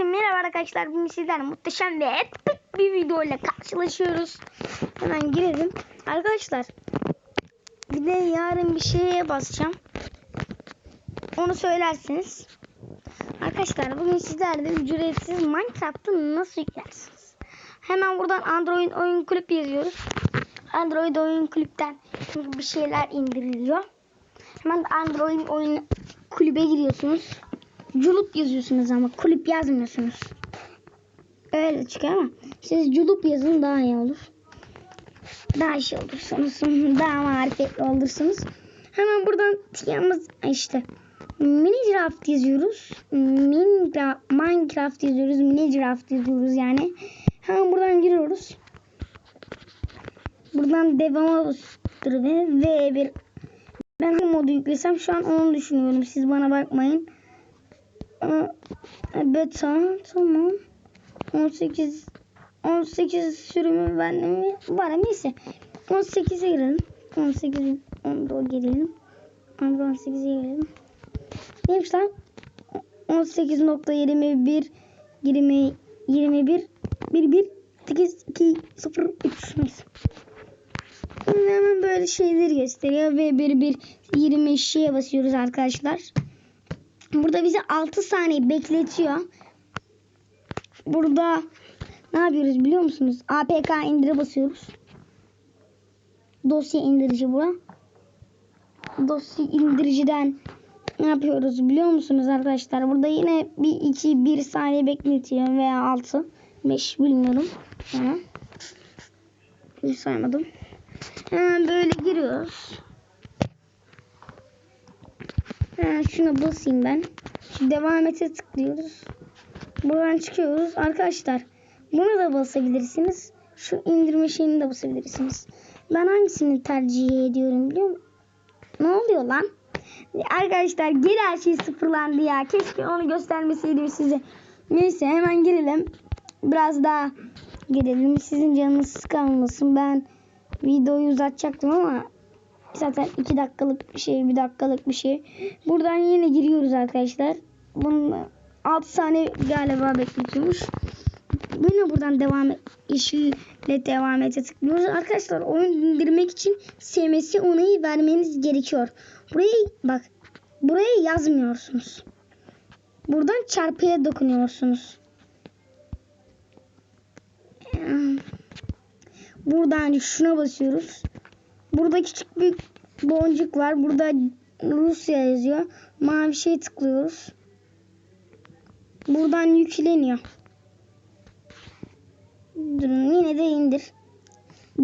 Herkese merhaba arkadaşlar. Bugün sizlerle muhteşem ve epik bir video ile karşılaşıyoruz. Hemen girelim. Arkadaşlar bir de yarın bir şeye basacağım. Onu söylersiniz. Arkadaşlar bugün sizlerle ücretsiz Minecraft'ı nasıl yüklersiniz? Hemen buradan Android oyun kulüp yazıyoruz. Android oyun kulüpten bir şeyler indiriliyor. Hemen Android oyun kulübe giriyorsunuz. Culup yazıyorsunuz ama kulüp yazmıyorsunuz. Öyle çıkıyor ama siz culup yazın daha iyi olur. Daha şey olursunuz. Daha marifetli olursunuz. Hemen buradan yalnız işte Minecraft yazıyoruz. Minecraft, Minecraft yazıyoruz. Minecraft yazıyoruz yani. Hemen buradan giriyoruz. Buradan devama basıyor ve V1 ben hangi modu yüklesem şu an onu düşünüyorum. Siz bana bakmayın. Beta tamam. 18 18 sürümü bende mi? Var neyse. 18'e girelim. 18 10'da girelim. 18'e girelim. Neymiş lan? 18.21 20 21 11 8 2 0 3 neyse. Hemen böyle şeyleri gösteriyor ve bir bir 20 şeye basıyoruz arkadaşlar. Burada bizi 6 saniye bekletiyor. Burada ne yapıyoruz biliyor musunuz? APK indire basıyoruz. Dosya indirici bu. Dosya indiriciden ne yapıyoruz biliyor musunuz arkadaşlar? Burada yine bir 2 1 saniye bekletiyor veya 6 5 bilmiyorum. Ama hiç saymadım. Hemen böyle giriyoruz. Hemen şuna basayım ben. Şu devam ete tıklıyoruz. Buradan çıkıyoruz. Arkadaşlar buna da basabilirsiniz. Şu indirme şeyini de basabilirsiniz. Ben hangisini tercih ediyorum biliyor musun? Ne oluyor lan? Arkadaşlar geri her şey sıfırlandı ya. Keşke onu göstermeseydim size. Neyse hemen girelim. Biraz daha girelim. Sizin canınız sıkılmasın. Ben videoyu uzatacaktım ama zaten 2 dakikalık bir şey, 1 dakikalık bir şey. Buradan yine giriyoruz arkadaşlar. Bunun 6 saniye galiba bekletiyormuş. Yine buradan devam et, yeşille devam ete tıklıyoruz. Arkadaşlar oyun indirmek için SMS onayı vermeniz gerekiyor. Burayı bak buraya yazmıyorsunuz. Buradan çarpıya dokunuyorsunuz. Buradan şuna basıyoruz. Burada küçük bir boncuk var. Burada Rusya yazıyor. Mavi şey tıklıyoruz. Buradan yükleniyor. Durun yine de indir.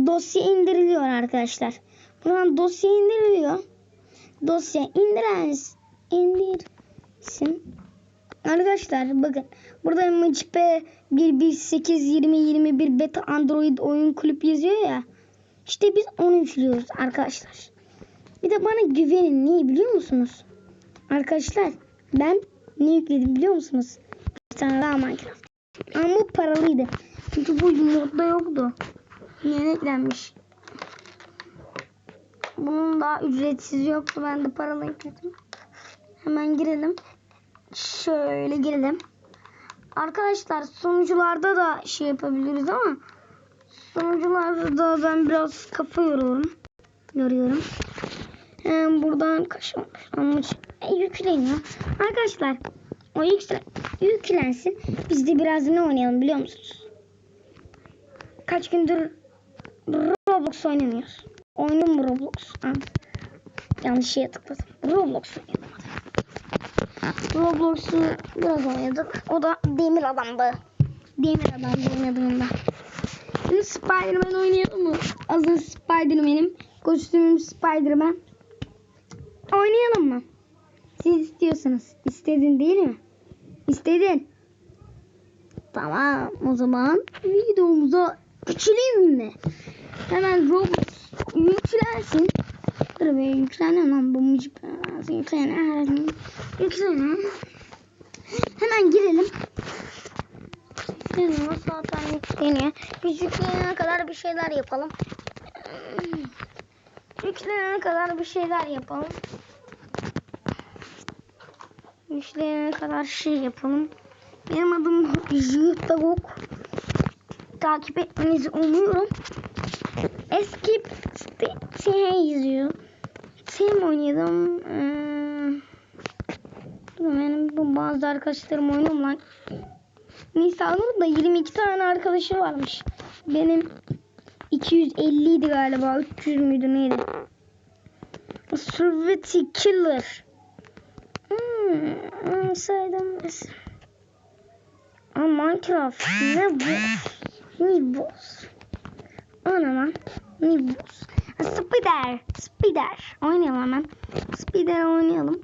Dosya indiriliyor arkadaşlar. Buradan dosya indiriliyor. Dosya indireniz indirsin. Arkadaşlar bakın burada MCP 118 20 21 beta Android oyun kulüp yazıyor ya. İşte biz onu yüklüyoruz arkadaşlar. Bir de bana güvenin niye biliyor musunuz? Arkadaşlar ben ne yükledim biliyor musunuz? Bir tane daha Minecraft. Ama bu paralıydı. Çünkü bu modda yoktu. Yeni eklenmiş. Bunun daha ücretsiz yoktu. Ben de paralı yükledim. Hemen girelim. Şöyle girelim. Arkadaşlar sunucularda da şey yapabiliriz ama sunucularda da ben biraz kafa yoruyorum. Yoruyorum. Hem buradan kaşınmış e, yükleniyor. Arkadaşlar o yüklen, yüklensin. Biz de biraz ne oynayalım biliyor musunuz? Kaç gündür Roblox oynamıyoruz. Oynadım mı Roblox? Ha. Yanlış şeye tıkladım. Roblox oynayalım. Roblox'u biraz oynadık. O da Demir Adam'dı. Demir Adam oynadığında. Spider-Man oynayalım mı? Azın Spider-Man'im. Kostümüm Spider-Man. Oynayalım mı? Siz istiyorsanız. İstedin değil mi? İstedin. Tamam o zaman videomuza geçelim mi? Hemen Roblox yüklensin. Dur be yüklenen lan bu müzik. Yüklenen. Yüklenen. Hemen girelim. Yükleniyor zaten yükleniyor. Biz yüklenene kadar bir şeyler yapalım. Yüklenene kadar bir şeyler yapalım. Yüklenene kadar şey yapalım. Benim adım Jütagok. Takip etmenizi umuyorum. Eski şey izliyor. Sim oynuyordum. Ee, benim bu bazı arkadaşlarım oynuyorum lan. Nisan'ın da 22 tane arkadaşı varmış. Benim 250 idi galiba. 300 müydü neydi? Survity Killer. Hmm, saydım. Aa, Minecraft. Ne bu? Ne boss? Ana lan. Ne? Ha, Spider. Spider. Oynayalım hemen. Spider oynayalım.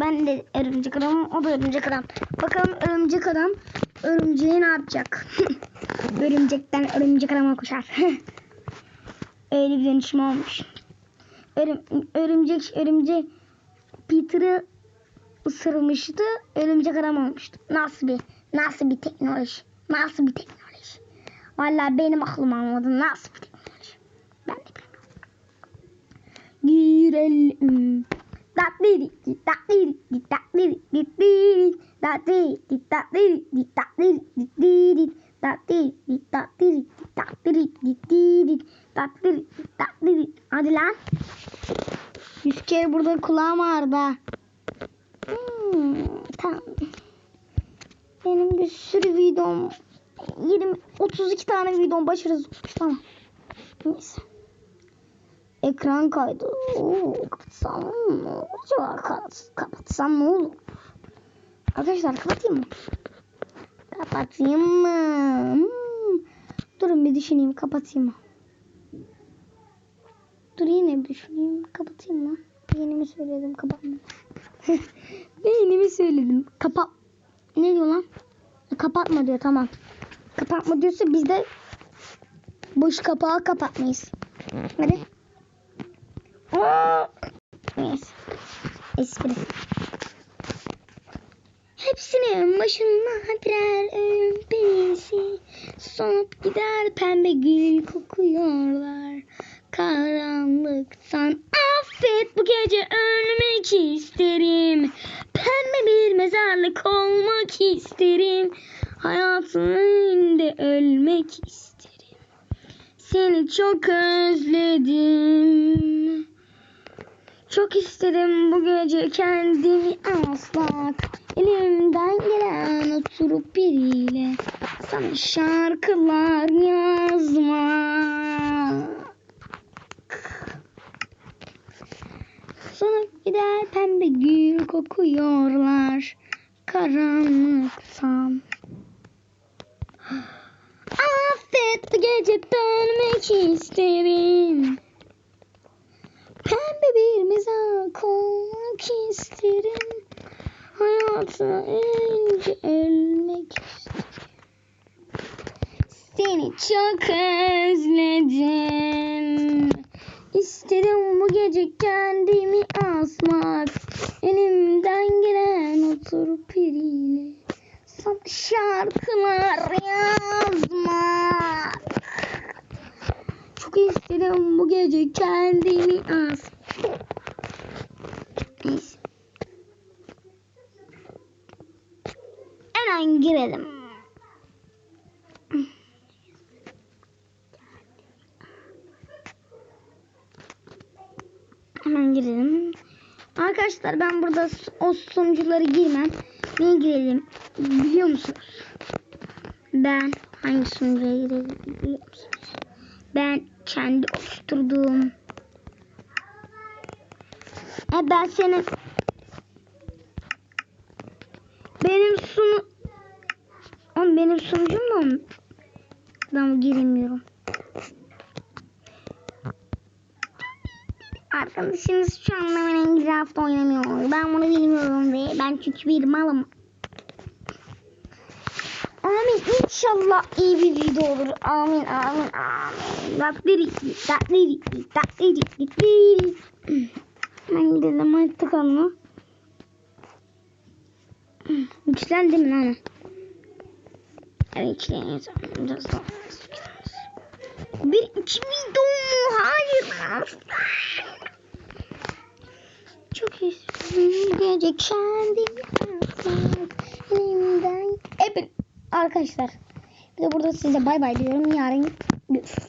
Ben de örümcek adamım. O da örümcek adam. Bakalım örümcek adam örümceği ne yapacak? Örümcekten örümcek adama koşar. Öyle bir dönüşüm olmuş. Örüm, örümcek örümcek Peter'ı ısırmıştı. Örümcek adam olmuştu. Nasıl bir nasıl bir teknoloji? Nasıl bir teknoloji? Vallahi benim aklım almadı. Nasıl bir teknoloji? Ben de bilmiyorum. Girelim tatliri di tatliri di tatliri di tatliri tatliri di tatliri di tatliri di tatliri tatliri hadi lan. Yüz kere burada kulağım ağrıda hmm, tamam. Benim bir sürü videom 20 32 tane videom başarısız tamam. Neyse. Ekran kaydı. Oo, kapatsam olur acaba? Kapat- Kapatsam ne olur? Arkadaşlar kapatayım mı? Kapatayım mı? Hmm. Durun bir düşüneyim kapatayım mı? Dur yine bir düşüneyim. Kapatayım mı? Yeni mi söyledim kapatma. Yeni mi söyledim? Kapat. Ne diyor lan? Kapatma diyor tamam. Kapatma diyorsa biz de boş kapağı kapatmayız. Hadi. Aa! Neyse. Espri. Hepsinin başına birer ölüm perisi Sonup gider pembe gül kokuyorlar Karanlıktan affet bu gece ölmek isterim Pembe bir mezarlık olmak isterim Hayatın ölmek isterim Seni çok özledim çok istedim bu gece kendimi asmak. Elimden gelen oturup biriyle sana şarkılar yazmak. Sonra gider pembe gül kokuyorlar karanlıktan. Affet bu gece dönmek isterim. Bir mezak olmak isterim. Hayatı önce ölmek isterim. Seni çok özledim. İstedim bu gece kendimi asmak. Elimden gelen oturup biriyle sana şarkılar yazmak. Çok istedim bu gece kendimi as. Neyse. Hemen girelim. Hemen girelim. Arkadaşlar ben burada o sunucuları girmem. Niye girelim biliyor musunuz? Ben hangi sunucuya girelim biliyor musunuz? Ben kendi oluşturduğum e ben senin benim sunu Oğlum benim sunucum mı? Ben giremiyorum. Arkadaşınız şu anda Minecraft oynamıyor. Ben bunu bilmiyorum ve ben çünkü bir malım. Amin. İnşallah iyi bir video olur. Amin. Amin. Amin. Tatliri. Tatliri. Tatliri. Tatliri. Ben gidelim artık ama. Yükseldi mi lan? Evet yükseliyor. Biraz. Bir iki video mu? Hayır. Çok istiyorum. Gece atmak. Elimden Hep arkadaşlar. Bir de burada size bay bay diyorum. Yarın görüşürüz.